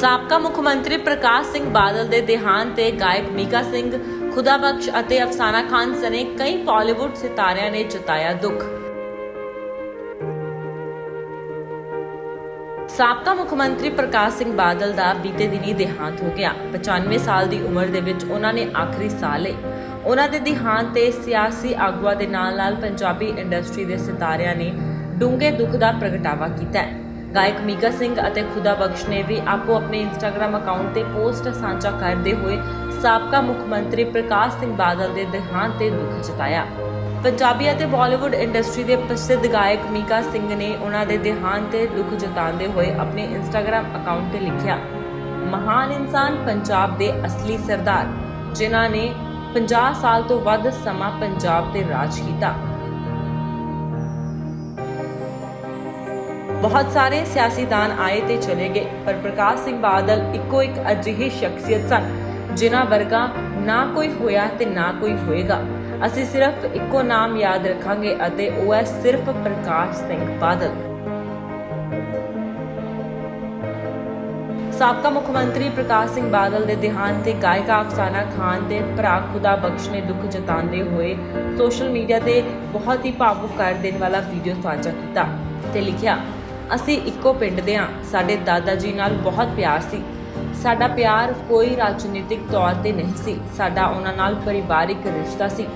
ਸਾਬਕਾ ਮੁੱਖ ਮੰਤਰੀ ਪ੍ਰਕਾਸ਼ ਸਿੰਘ ਬਾਦਲ ਦੇ ਦੇਹਾਂਤ ਤੇ ਗਾਇਕ ਮੀਕਾ ਸਿੰਘ ਖੁਦਾਬਖਸ਼ ਅਤੇ ਅਫਸਾਨਾ ਖਾਨ ਸਣੇ ਕਈ ਬਾਲੀਵੁੱਡ ਸਿਤਾਰਿਆਂ ਨੇ ਜਤਾਇਆ ਦੁੱਖ। ਸਾਬਕਾ ਮੁੱਖ ਮੰਤਰੀ ਪ੍ਰਕਾਸ਼ ਸਿੰਘ ਬਾਦਲ ਦਾ ਬੀਤੇ ਦਿਨੀ ਦੇਹਾਂਤ ਹੋ ਗਿਆ। 95 ਸਾਲ ਦੀ ਉਮਰ ਦੇ ਵਿੱਚ ਉਹਨਾਂ ਨੇ ਆਖਰੀ ਸਾਹ ਲਏ। ਉਹਨਾਂ ਦੇ ਦੇਹਾਂਤ ਤੇ ਸਿਆਸੀ ਆਗੂਆਂ ਦੇ ਨਾਲ-ਨਾਲ ਪੰਜਾਬੀ ਇੰਡਸਟਰੀ ਦੇ ਸਿਤਾਰਿਆਂ ਨੇ ਡੂੰਘੇ ਦੁੱਖ ਦਾ ਪ੍ਰਗਟਾਵਾ ਕੀਤਾ ਹੈ। ਗਾਇਕ ਮੀਕਾ ਸਿੰਘ ਅਤੇ ਖੁਦਾ ਬਖਸ਼ ਨੇ ਵੀ ਆਪੋ ਆਪਣੇ ਇੰਸਟਾਗ੍ਰam ਅਕਾਊਂਟ ਤੇ ਪੋਸਟ ਸਾਂਝਾ ਕਰਦੇ ਹੋਏ ਸਾਬਕਾ ਮੁੱਖ ਮੰਤਰੀ ਪ੍ਰਕਾਸ਼ ਸਿੰਘ ਬਾਦਲ ਦੇ ਦੇਹਾਂਤ ਤੇ ਦੁੱਖ ਜਤਾਇਆ। ਪੰਜਾਬੀ ਅਤੇ ਬਾਲੀਵੁੱਡ ਇੰਡਸਟਰੀ ਦੇ ਪ੍ਰਸਿੱਧ ਗਾਇਕ ਮੀਕਾ ਸਿੰਘ ਨੇ ਉਹਨਾਂ ਦੇ ਦੇਹਾਂਤ ਤੇ ਦੁੱਖ ਜਤਾਉਂਦੇ ਹੋਏ ਆਪਣੇ ਇੰਸਟਾਗ੍ਰam ਅਕਾਊਂਟ ਤੇ ਲਿਖਿਆ, ਮਹਾਨ ਇਨਸਾਨ ਪੰਜਾਬ ਦੇ ਅਸਲੀ ਸਰਦਾਰ, ਜਿਨ੍ਹਾਂ ਨੇ 50 ਸਾਲ ਤੋਂ ਵੱਧ ਸਮਾਂ ਪੰਜਾਬ ਤੇ ਰਾਜ ਕੀਤਾ। ਬਹੁਤ ਸਾਰੇ ਸਿਆਸੀਦਾਨ ਆਏ ਤੇ ਚਲੇ ਗਏ, ਪਰ ਪ੍ਰਕਾਸ਼ ਸਿੰਘ ਬਾਦਲ ਇੱਕੋ ਇੱਕ ਅਜਿਹੀ ਸ਼ਖਸੀਅਤ ਸਨ, ਜਿਨ੍ਹਾਂ ਵਰਗਾ ਨਾ ਕੋਈ ਹੋਇਆ ਤੇ ਨਾ ਕੋਈ ਹੋਏਗਾ। ਅਸੀਂ ਸਿਰਫ ਇੱਕੋ ਨਾਮ ਯਾਦ ਰੱਖਾਂਗੇ ਅਤੇ ਉਹ ਹੈ ਸਿਰਫ ਪ੍ਰਕਾਸ਼ ਸਿੰਘ ਬਾਦਲ। ਸਾਬਕਾ ਮੁੱਖ ਮੰਤਰੀ ਪ੍ਰਕਾਸ਼ ਸਿੰਘ ਬਾਦਲ ਦੇ ਦੇਹਾਂਤ ਤੇ ਗਾਇਕਾ ਅਫਸਾਨਾ ਖਾਨ ਦੇ ਭਰਾ ਖੁਦਾ ਬਖਸ਼ ਨੇ ਦੁੱਖ ਜਤਾਉਂਦੇ ਹੋਏ ਸੋਸ਼ਲ ਮੀਡੀਆ ਤੇ ਬਹੁਤ ਹੀ ਭਾਵੁਕ ਕਰ ਦੇਣ ਵਾਲਾ ਵੀਡੀਓ ਸਾਂਝਾ ਕੀਤਾ ਤੇ ਲਿਖਿਆ ਅਸੀਂ ਇੱਕੋ ਪਿੰਡ ਦੇ ਹਾਂ। ਸਾਡੇ ਦਾਦਾ ਜੀ ਨਾਲ ਬਹੁਤ ਪਿਆਰ ਸੀ। ਸਾਡਾ ਪਿਆਰ ਕੋਈ ਰਾਜਨੀਤਿਕ ਤੌਰ ਤੇ ਨਹੀਂ ਸੀ। ਸਾਡਾ ਉਹਨਾਂ ਨਾਲ ਪਰਿਵਾਰਿਕ ਰਿਸ਼ਤਾ ਸੀ।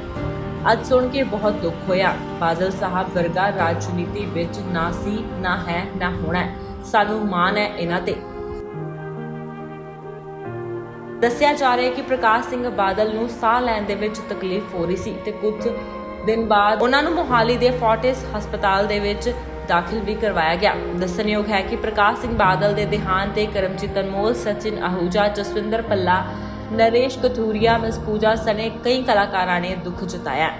ਅੱਜ ਸੁਣ ਕੇ ਬਹੁਤ ਦੁੱਖ ਹੋਇਆ। ਬਾਦਲ ਸਾਹਿਬ ਵਰਗਾ ਰਾਜਨੀਤੀ ਵਿੱਚ ਨਾ ਸੀ, ਨਾ ਹੈ, ਨਾ ਹੋਣਾ ਸਾਨੂੰ ਮਾਣ ਹੈ ਇਹਨਾਂ ਤੇ। ਦੱਸਿਆ ਜਾ ਰਿਹਾ ਹੈ ਕਿ ਪ੍ਰਕਾਸ਼ ਸਿੰਘ ਬਾਦਲ ਨੂੰ ਸਾਹ ਲੈਣ ਦੇ ਵਿੱਚ ਤਕਲੀਫ ਹੋ ਰਹੀ ਸੀ ਤੇ ਕੁਝ ਦਿਨ ਬਾਅਦ ਉਹਨਾਂ ਨੂੰ ਮੋਹਾਲੀ ਦੇ ਫੋਰਟਿਸ ਹਸਪਤਾਲ ਦੇ ਵਿੱਚ ਦਾਖਲ ਵੀ ਕਰਵਾਇਆ ਗਿਆ। ਦੱਸਣਯੋਗ ਹੈ ਕਿ ਪ੍ਰਕਾਸ਼ ਸਿੰਘ ਬਾਦਲ ਦੇ ਦੇਹਾਂਤ ਤੇ ਕਰਮਜੀਤ ਅਨਮੋਲ, ਸਚਿਨ ਆਹੂਜਾ ਜਸਵਿੰਦਰ ਪੱਲਾ ਨਰੇਸ਼ ਕਥੂਰੀਆ, ਮਿਸ ਪੂਜਾ ਸਣੇ ਕਈ ਕਲਾਕਾਰਾਂ ਨੇ ਦੁੱਖ ਜਤਾਇਆ।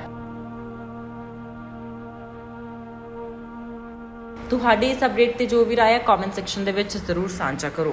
ਤੁਹਾਡੀ ਇਸ ਅਪਡੇਟ ਤੇ ਜੋ ਵੀ ਰਾਏ ਹੈ ਕਮੈਂਟ ਸੈਕਸ਼ਨ ਦੇ ਵਿੱਚ ਜ਼ਰੂਰ ਸਾਂਝਾ ਕਰੋ।